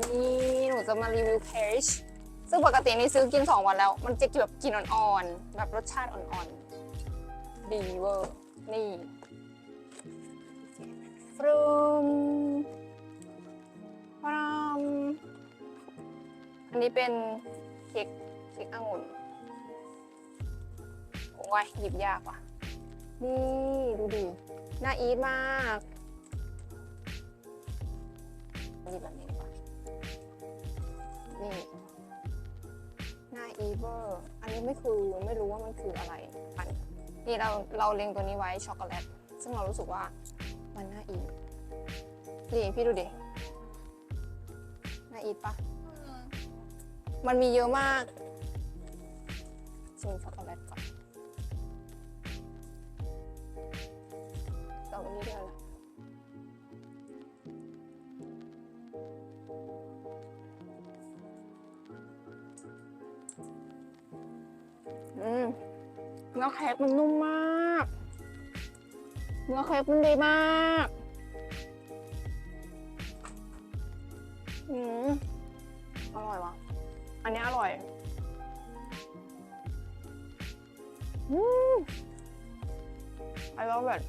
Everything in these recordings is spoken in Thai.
นี่หนูจะมารีวิวเพชซึ่งปกตินี่ซื้อกิน 2 วันแล้ว มันจะแบบกินอ่อนๆ แบบรสชาติอ่อนๆ ดีเวอร์ นี่ฟรุมฟรมอันนี้เป็นเค้กเค้กองุ่นโอ้ยหยิบยากว่ะ นี่ ดูดิ น่าอีทมากหยิบแบบนี้ นี่ หน้าอีเวอร์ อันนี้ไม่คือไม่รู้ว่ามันคืออะไรอันนี่เราเราเล็งตัวนี้ไว้ช็อกโกแลต ซึ่งเรารู้สึกว่ามันน่าอีนี่พี่ดูดิ น่าอีปะมันมีเยอะมากชิมช็อกโกแลตก่อนตรอเบอรี่ด้วยนะ อืมเนื้อเค้กมันนุ่มมาก เนื้อเค้กมันดีมากอืมอร่อยว่ะ อันนี้อร่อยอืม I love it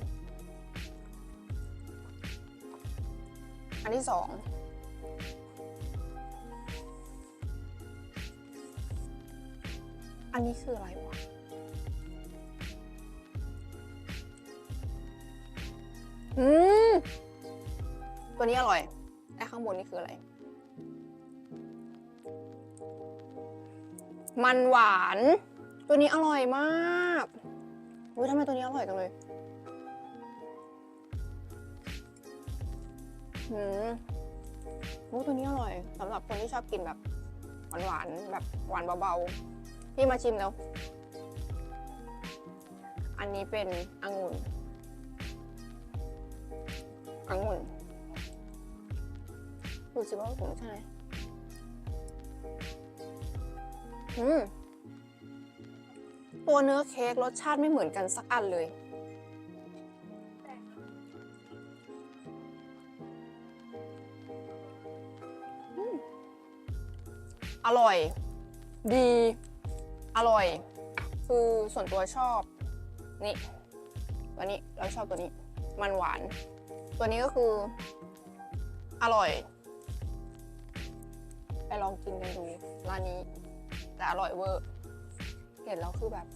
อันที่สอง อันนี้คืออะไรวะอืมตัวนี้อร่อยไอ้ข้างบนนี่คืออะไร มันหวาน ตัวนี้อร่อยมากอุ้ยทำไมตัวนี้อร่อยจังเลยหืมโอ้ตัวนี้อร่อยสำหรับคนที่ชอบกินแบบหวานๆแบบหวานเบาๆ พี่มาชิมแล้ว อันนี้เป็นองุ่นองุ่นดูสิว่าผมใช่ไหมอืมตัวเนื้อเค้กรสชาติไม่เหมือนกันสักอันเลยอืมอร่อย ดี อร่อย คือส่วนตัวชอบ นี่ ตัวนี้เราชอบตัวนี้ มันหวาน ตัวนี้ก็คือ อร่อย ไปลองกินกันดูร้านนี้ แต่อร่อยเวอร์เห็นแล้วคือแบบ